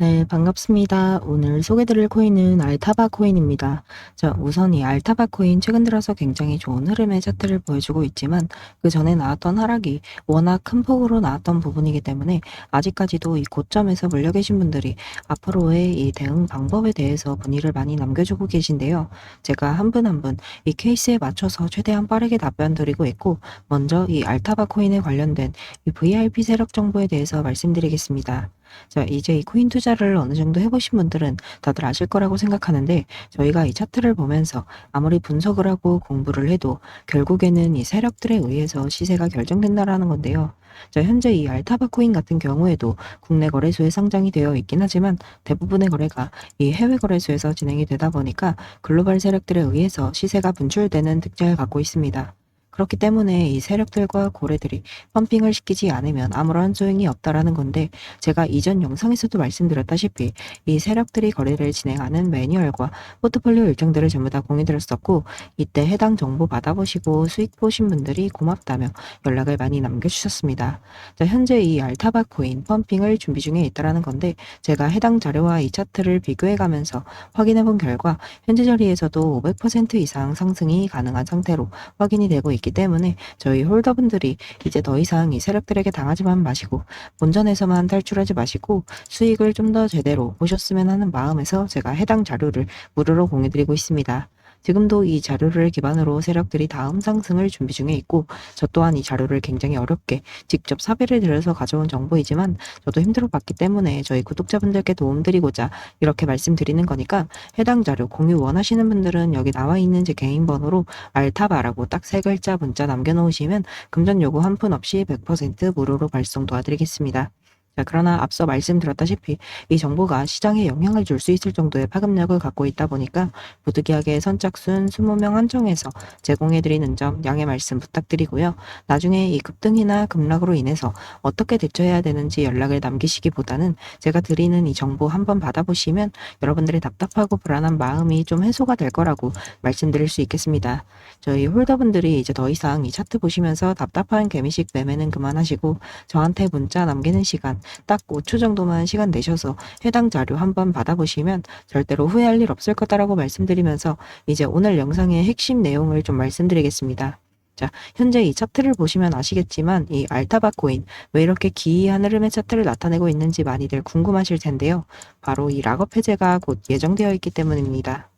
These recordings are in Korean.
네, 반갑습니다. 오늘 소개드릴 코인은 알타바 코인입니다. 자, 우선 이 알타바 코인 최근 들어서 굉장히 좋은 흐름의 차트를 보여주고 있지만 그 전에 나왔던 하락이 워낙 큰 폭으로 나왔던 부분이기 때문에 아직까지도 이 고점에서 물려 계신 분들이 앞으로의 이 대응 방법에 대해서 문의를 많이 남겨주고 계신데요. 제가 한 분 한 분 이 케이스에 맞춰서 최대한 빠르게 답변 드리고 있고 먼저 이 알타바 코인에 관련된 이 VIP 세력 정보에 대해서 말씀드리겠습니다. 자, 이제 이 코인 투자를 어느 정도 해보신 분들은 다들 아실 거라고 생각하는데 저희가 이 차트를 보면서 아무리 분석을 하고 공부를 해도 결국에는 이 세력들에 의해서 시세가 결정된다라는 건데요. 자, 현재 이 알타바 코인 같은 경우에도 국내 거래소에 상장이 되어 있긴 하지만 대부분의 거래가 이 해외 거래소에서 진행이 되다 보니까 글로벌 세력들에 의해서 시세가 분출되는 특징을 갖고 있습니다. 그렇기 때문에 이 세력들과 고래들이 펌핑을 시키지 않으면 아무런 소용이 없다라는 건데 제가 이전 영상에서도 말씀드렸다시피 이 세력들이 거래를 진행하는 매뉴얼과 포트폴리오 일정들을 전부 다 공유드렸었고 이때 해당 정보 받아보시고 수익 보신 분들이 고맙다며 연락을 많이 남겨주셨습니다. 자, 현재 이 알타바 코인 펌핑을 준비 중에 있다라는 건데 제가 해당 자료와 이 차트를 비교해 가면서 확인해 본 결과 현재 자리에서도 500% 이상 상승이 가능한 상태로 확인이 되고 있기 때문에 저희 홀더분들이 이제 더 이상 이 세력들에게 당하지만 마시고 본전에서만 탈출하지 마시고 수익을 좀 더 제대로 보셨으면 하는 마음에서 제가 해당 자료를 무료로 공유드리고 있습니다. 지금도 이 자료를 기반으로 세력들이 다음 상승을 준비 중에 있고 저 또한 이 자료를 굉장히 어렵게 직접 사배를 들여서 가져온 정보이지만 저도 힘들어 봤기 때문에 저희 구독자분들께 도움드리고자 이렇게 말씀드리는 거니까 해당 자료 공유 원하시는 분들은 여기 나와 있는 제 개인 번호로 알타바라고 딱 세 글자 문자 남겨놓으시면 금전 요구 한 푼 없이 100% 무료로 발송 도와드리겠습니다. 자, 그러나 앞서 말씀드렸다시피 이 정보가 시장에 영향을 줄 수 있을 정도의 파급력을 갖고 있다 보니까 부득이하게 선착순 20명 한정해서 제공해드리는 점 양해 말씀 부탁드리고요. 나중에 이 급등이나 급락으로 인해서 어떻게 대처해야 되는지 연락을 남기시기보다는 제가 드리는 이 정보 한번 받아보시면 여러분들의 답답하고 불안한 마음이 좀 해소가 될 거라고 말씀드릴 수 있겠습니다. 저희 홀더분들이 이제 더 이상 이 차트 보시면서 답답한 개미식 매매는 그만하시고 저한테 문자 남기는 시간 딱 5초 정도만 시간 내셔서 해당 자료 한번 받아보시면 절대로 후회할 일 없을 거다라고 말씀드리면서 이제 오늘 영상의 핵심 내용을 좀 말씀드리겠습니다. 자, 현재 이 차트를 보시면 아시겠지만 이 알타바 코인 왜 이렇게 기이한 흐름의 차트를 나타내고 있는지 많이들 궁금하실 텐데요. 바로 이 락업 해제가 곧 예정되어 있기 때문입니다.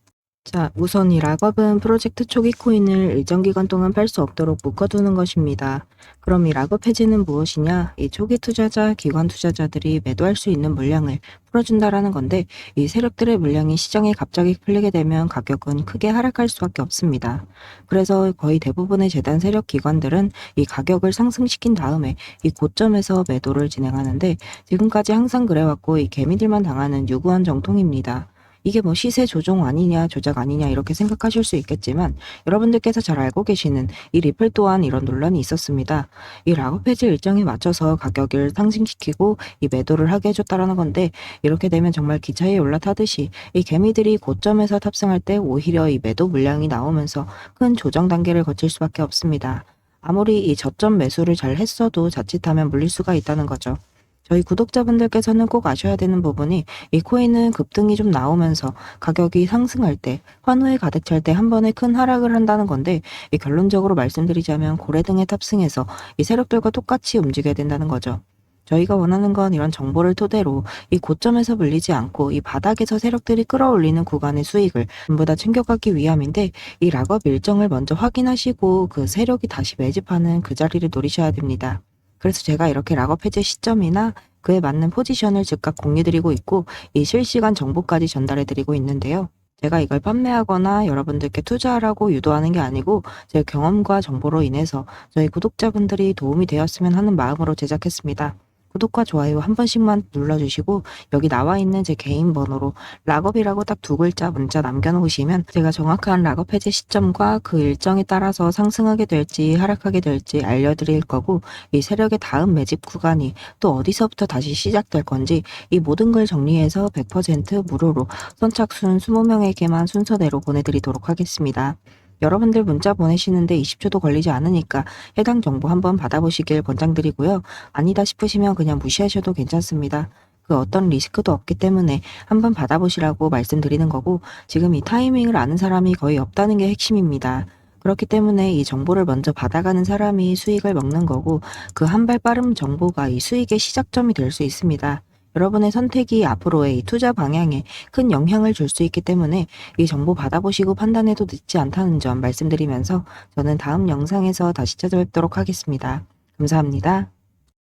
자, 우선 이 락업은 프로젝트 초기 코인을 일정 기간 동안 팔 수 없도록 묶어두는 것입니다. 그럼 이 락업 해지는 무엇이냐? 이 초기 투자자, 기관 투자자들이 매도할 수 있는 물량을 풀어준다라는 건데 이 세력들의 물량이 시장에 갑자기 풀리게 되면 가격은 크게 하락할 수밖에 없습니다. 그래서 거의 대부분의 재단 세력 기관들은 이 가격을 상승시킨 다음에 이 고점에서 매도를 진행하는데 지금까지 항상 그래왔고 이 개미들만 당하는 유구한 정통입니다. 이게 뭐 시세 조종 아니냐 조작 아니냐 이렇게 생각하실 수 있겠지만 여러분들께서 잘 알고 계시는 이 리플 또한 이런 논란이 있었습니다. 이 락업 해지 일정에 맞춰서 가격을 상승시키고 이 매도를 하게 해줬다라는 건데 이렇게 되면 정말 기차에 올라타듯이 이 개미들이 고점에서 탑승할 때 오히려 이 매도 물량이 나오면서 큰 조정 단계를 거칠 수밖에 없습니다. 아무리 이 저점 매수를 잘 했어도 자칫하면 물릴 수가 있다는 거죠. 저희 구독자분들께서는 꼭 아셔야 되는 부분이 이 코인은 급등이 좀 나오면서 가격이 상승할 때 환호에 가득 찰 때 한 번에 큰 하락을 한다는 건데 이 결론적으로 말씀드리자면 고래 등에 탑승해서 이 세력들과 똑같이 움직여야 된다는 거죠. 저희가 원하는 건 이런 정보를 토대로 이 고점에서 물리지 않고 이 바닥에서 세력들이 끌어올리는 구간의 수익을 전부 다 챙겨가기 위함인데 이 락업 일정을 먼저 확인하시고 그 세력이 다시 매집하는 그 자리를 노리셔야 됩니다. 그래서 제가 이렇게 락업 해제 시점이나 그에 맞는 포지션을 즉각 공유드리고 있고 이 실시간 정보까지 전달해드리고 있는데요. 제가 이걸 판매하거나 여러분들께 투자하라고 유도하는 게 아니고 제 경험과 정보로 인해서 저희 구독자분들이 도움이 되었으면 하는 마음으로 제작했습니다. 구독과 좋아요 한 번씩만 눌러주시고 여기 나와 있는 제 개인 번호로 락업이라고 딱 두 글자 문자 남겨놓으시면 제가 정확한 락업 해제 시점과 그 일정에 따라서 상승하게 될지 하락하게 될지 알려드릴 거고 이 세력의 다음 매집 구간이 또 어디서부터 다시 시작될 건지 이 모든 걸 정리해서 100% 무료로 선착순 20명에게만 순서대로 보내드리도록 하겠습니다. 여러분들 문자 보내시는데 20초도 걸리지 않으니까 해당 정보 한번 받아보시길 권장드리고요. 아니다 싶으시면 그냥 무시하셔도 괜찮습니다. 그 어떤 리스크도 없기 때문에 한번 받아보시라고 말씀드리는 거고 지금 이 타이밍을 아는 사람이 거의 없다는 게 핵심입니다. 그렇기 때문에 이 정보를 먼저 받아가는 사람이 수익을 먹는 거고 그 한 발 빠른 정보가 이 수익의 시작점이 될 수 있습니다. 여러분의 선택이 앞으로의 이 투자 방향에 큰 영향을 줄 수 있기 때문에 이 정보 받아보시고 판단해도 늦지 않다는 점 말씀드리면서 저는 다음 영상에서 다시 찾아뵙도록 하겠습니다. 감사합니다.